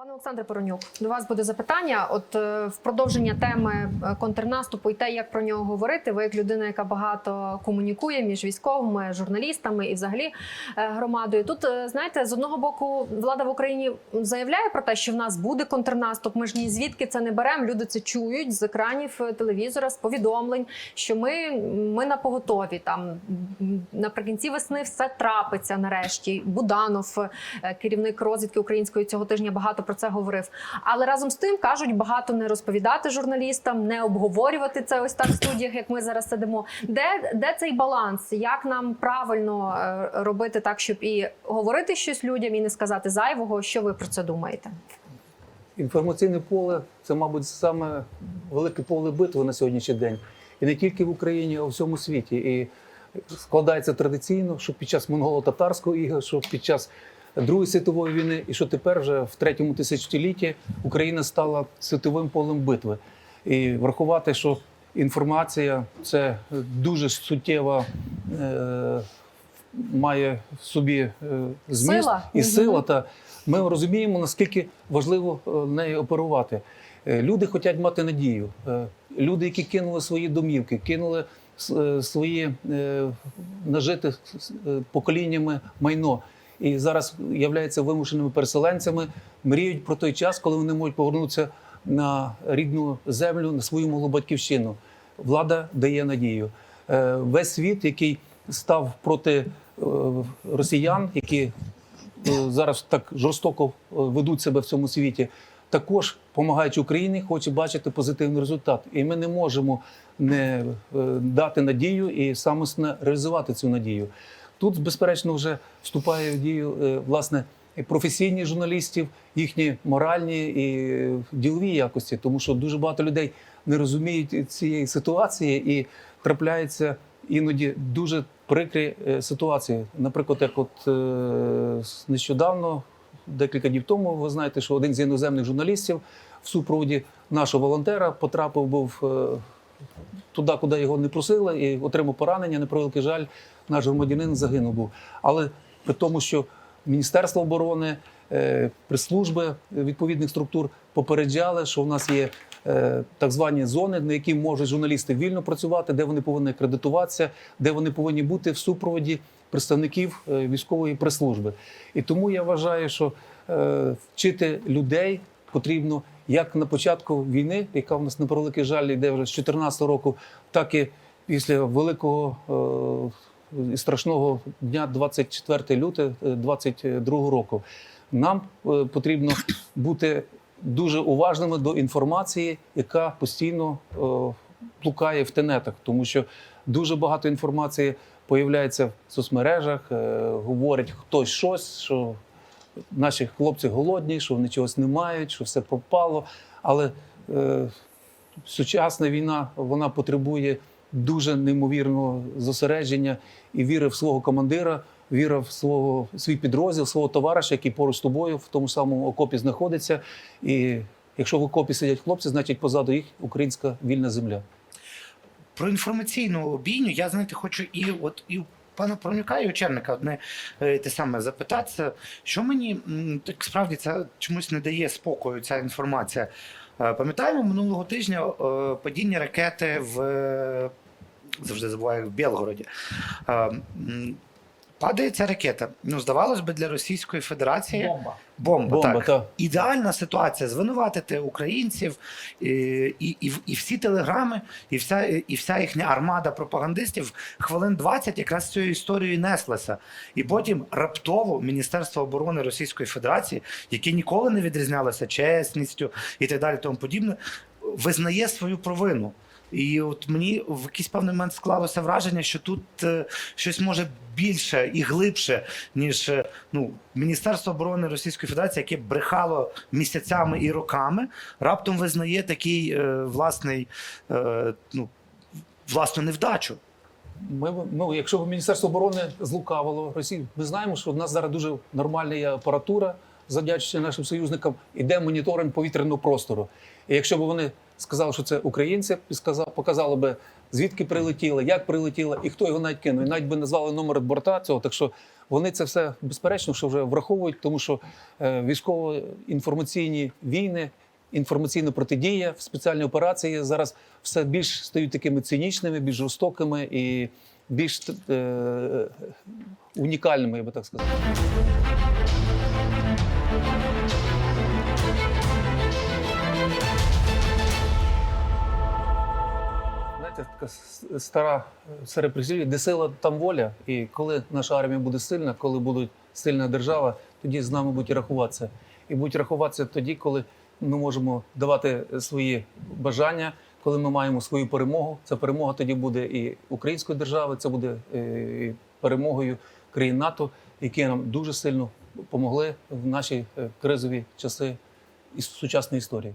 Пане Олександре Поронюк, до вас буде запитання. От е, в продовження теми е, контрнаступу і те, як про нього говорити. Ви як людина, яка багато комунікує між військовими, журналістами і взагалі е, громадою. Тут знаєте, з одного боку, влада в Україні заявляє про те, що в нас буде контрнаступ. Ми ж ні звідки це не беремо. Люди це чують з екранів телевізора, з повідомлень, що ми, ми на поготові. Там наприкінці весни все трапиться нарешті. Буданов, керівник розвідки української цього тижня, багато про це говорив. Але разом з тим кажуть багато не розповідати журналістам, не обговорювати це ось так в студіях, як ми зараз сидимо. Де, де цей баланс? Як нам правильно е, робити так, щоб і говорити щось людям, і не сказати зайвого? Що ви про це думаєте? Інформаційне поле це, мабуть, саме велике поле битви на сьогоднішній день. І не тільки в Україні, а у всьому світі. І складається традиційно, що під час монголо-татарського іга, що під час Другої світової війни, і що тепер вже в третьому тисячолітті Україна стала світовим полем битви. І врахувати, що інформація це дуже суттєва. Е- Має в собі е, зміст Сила. і сила, та ми розуміємо, наскільки важливо е, нею оперувати. Е, Люди хочуть мати надію. Е, Люди, які кинули свої домівки, кинули е, свої е, нажите е, поколіннями майно. І зараз являються вимушеними переселенцями, мріють про той час, коли вони можуть повернутися на рідну землю, на свою малу батьківщину. Влада дає надію. Е, Весь світ, який став проти е, росіян, які е, зараз так жорстоко ведуть себе в цьому світі, також допомагаючи Україні, хоче бачити позитивний результат. І ми не можемо не дати надію і саме реалізувати цю надію. Тут, безперечно, вже вступає в дію е, власне професійні журналістів, їхні моральні і ділові якості, тому що дуже багато людей не розуміють цієї ситуації і трапляються іноді дуже прикрі е, ситуації. Наприклад, як от е, нещодавно, декілька днів тому, ви знаєте, що один з іноземних журналістів в супроводі нашого волонтера потрапив був туди, куди його не просили, і отримав поранення. На превеликий жаль, наш громадянин загинув був. Але при тому, що Міністерство оборони, е, прес-служби відповідних структур попереджали, що в нас є е, так звані зони, на які можуть журналісти вільно працювати, де вони повинні акредитуватися, де вони повинні бути в супроводі представників е, військової прес-служби. І тому я вважаю, що вчити людей потрібно як на початку війни, яка в нас на превеликий жаль йде вже з 2014 року, так і після великого е, і страшного дня 24 лютого 2022 року. Нам е, потрібно бути дуже уважними до інформації, яка постійно е, блукає в тенетах, тому що дуже багато інформації появляється в соцмережах, е, говорить хтось щось, що наші хлопці голодні, що вони чогось не мають, що все пропало. Але е, сучасна війна вона потребує дуже неймовірного зосередження і віри в свого командира, віри в свого свій підрозділ, свого товариша, який поруч з тобою в тому самому окопі знаходиться. І якщо в окопі сидять хлопці, значить позаду їх українська вільна земля. Про інформаційну бійню я знаєте, хочу і от і пана Пронюка і у Черника одне е, те саме запитатися, що мені так справді це чомусь не дає спокою ця інформація. Е, Пам'ятаємо минулого тижня е, падіння ракети в завжди забуваю в Білгороді. Е, Падає ця ракета. Ну, здавалось би, для Російської Федерації Бомба. бомба, Бомба, так. та. Ідеальна ситуація звинуватити українців і, і, і, і всі телеграми, і вся, і вся їхня армада пропагандистів хвилин 20 якраз цією історією неслася. І потім раптово Міністерство оборони Російської Федерації, яке ніколи не відрізнялося чесністю і так далі, тому подібне, визнає свою провину. І от мені в якийсь певний момент склалося враження, що тут е, щось може більше і глибше, ніж е, ну, Міністерство оборони Російської Федерації, яке брехало місяцями і роками, раптом визнає такий е, власний, е, ну, власну невдачу. Ми, ну, якщо б Міністерство оборони злукавило Росію, ми знаємо, що в нас зараз дуже нормальна є апаратура, завдячуючи нашим союзникам, іде моніторинг повітряного простору. І якщо б вони сказали, що це українці, і сказали, показали б звідки прилетіло, як прилетіло, і хто його навіть кинув. І навіть би назвали номер борта цього. Так що вони це все безперечно, що вже враховують, тому що е, військово-інформаційні війни, інформаційна протидія в спеціальній операції зараз все більш стають такими цинічними, більш жорстокими і більш е, унікальними, я би так сказав. Знаєте, така стара серед прислів'я, де сила, там воля. І коли наша армія буде сильна, коли буде сильна держава, тоді з нами будуть рахуватися. І будуть рахуватися тоді, коли ми можемо давати свої бажання, коли ми маємо свою перемогу. Ця перемога тоді буде і української держави, це буде е, і перемогою країн НАТО, які нам дуже сильно допомогли в наші е, кризові часи із сучасної історії.